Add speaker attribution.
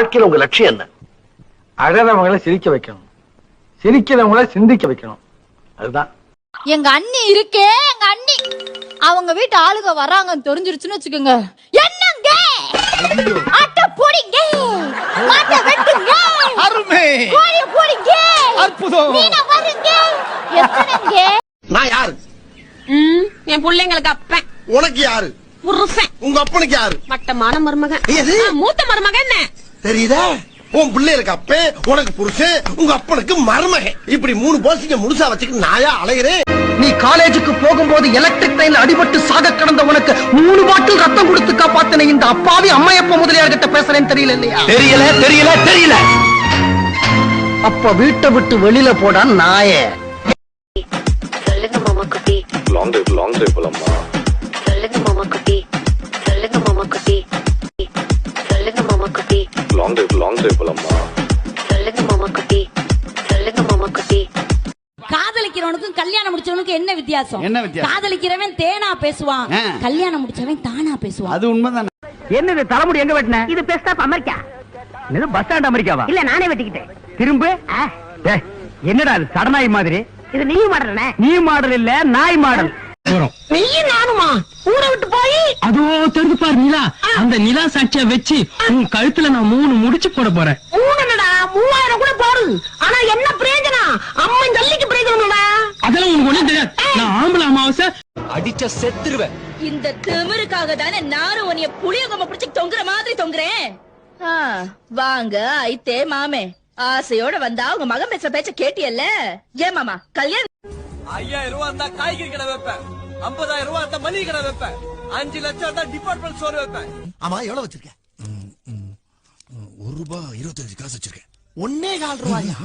Speaker 1: வாழ்க்கையில உங்க லட்சியம் என்ன?
Speaker 2: அழறவங்களை சிரிக்க வைக்கணும். சிரிக்கிறவங்கள சிந்திக்க வைக்கணும். அதுதான்.
Speaker 3: எங்க அண்ணி இருக்கே எங்க அண்ணி. அவங்க வீட்டு ஆளுங்க வர்றாங்கன்னு தெரிஞ்சிருச்சுன்னு வச்சுக்கோங்க. என்னங்க? ஆட்ட போடிங்க. மாட்ட வெட்டுங்க.
Speaker 4: அருமை.
Speaker 3: கோழி போடிங்க.
Speaker 4: அற்புதம்.
Speaker 3: மீனை வருங்க. எத்தனைங்க?
Speaker 1: நான் யாரு?
Speaker 5: ம், என் பிள்ளைங்களுக்கு அப்பன்.
Speaker 1: உனக்கு யாரு?
Speaker 5: புருஷன்.
Speaker 1: உங்க அப்பனுக்கு யாரு?
Speaker 5: மட்டமான மருமகன். மூத்த மருமகன் என்ன?
Speaker 1: தெரியுதா? உன் பிள்ளைகளுக்கு அப்பே உனக்கு புருஷன் உங்க அப்பனுக்கு மருமகன். இப்படி மூணு போசிங்க முழுசா வச்சுக்கிட்டு நாயா அலைகிறேன்
Speaker 6: நீ காலேஜுக்கு போகும்போது எலக்ட்ரிக் ட்ரெயின்ல அடிபட்டு சாக கிடந்த உனக்கு மூணு பாட்டில் ரத்தம் கொடுத்து காப்பாத்தின இந்த அப்பாவி அம்மையப்ப முதலியார் கிட்ட பேசுறேன்னு தெரியல இல்லையா?
Speaker 1: தெரியல தெரியல தெரியல.
Speaker 6: அப்ப வீட்டை விட்டு வெளியில போடா நாயே.
Speaker 7: சொல்லுங்க மாமா குட்டி.
Speaker 8: லாங் டிரைவ் லாங் டிரைவ் போலாமா லாங் டிரைவ் லாங் டிரைவ் போலாமா
Speaker 7: சொல்லுங்க மாமா குட்டி சொல்லுங்க மாமா குட்டி
Speaker 9: காதலிக்கிறவனுக்கும் கல்யாணம் முடிச்சவனுக்கும் என்ன வித்தியாசம்?
Speaker 4: என்ன வித்தியாசம்?
Speaker 9: காதலிக்கிறவன் தேனா பேசுவான். கல்யாணம் முடிச்சவன் தானா பேசுவான்.
Speaker 4: அது உண்மைதான்?
Speaker 2: என்னது தலைமுடி எங்க வெட்டின? இது பெஸ்ட் ஆஃப் அமெரிக்கா. இது பஸ் ஸ்டாண்ட் அமெரிக்காவா? இல்ல நானே வெட்டிக்கிட்டேன். திரும்ப? என்னடா அது சடநாய் மாதிரி? இது நீ மாடல் நீ மாடல் இல்ல நாய் மாடல்.
Speaker 5: நீயும் நானுமா? ஊரை விட்டு போய்?
Speaker 6: அதோ தெரிஞ்சு பாரு நிலா. அந்த நிலா சாட்சிய வச்சு உன் கழுத்துல நான் மூணு முடிச்சு போட போறேன்.
Speaker 5: மூணுடா மூவாயிரம் கூட போடு. ஆனா என்ன பிரயோஜனம்? அம்மன் ஜல்லிக்கு பிரயோஜனம்டா
Speaker 6: அதெல்லாம் உனக்கு ஒண்ணும் தெரியாது. நான் ஆம்பளை அமாவாசை.
Speaker 4: அடிச்ச செத்துருவேன்.
Speaker 9: இந்த திமிருக்காக தானே நானும் உன்னைய புளியங்கொம்ப பிடிச்சு தொங்குற மாதிரி தொங்குறேன். ஆ, வாங்க ஐத்தே மாமே. ஆசையோட வந்தா உங்க மகன் பேசுற பேச்ச கேட்டியல்ல? ஏன் மாமா கல்யாணம்
Speaker 4: ஐயாயிரம் ரூபாய் இருந்தா காய்கறி கடை வைப்பேன். ஐம்பதாயிரம் ரூபாய் தான் மணி கடை வைப்பேன். அஞ்சு லட்சம் தான் டிபார்ட்மெண்ட் ஸ்டோர் வைப்பேன்.
Speaker 1: ஆமா எவ்வளவு வச்சிருக்க
Speaker 10: ஒரு ரூபாய் இருபத்தஞ்சு காசு வச்சிருக்கேன்.
Speaker 1: ஒன்னே கால் ரூபாயா?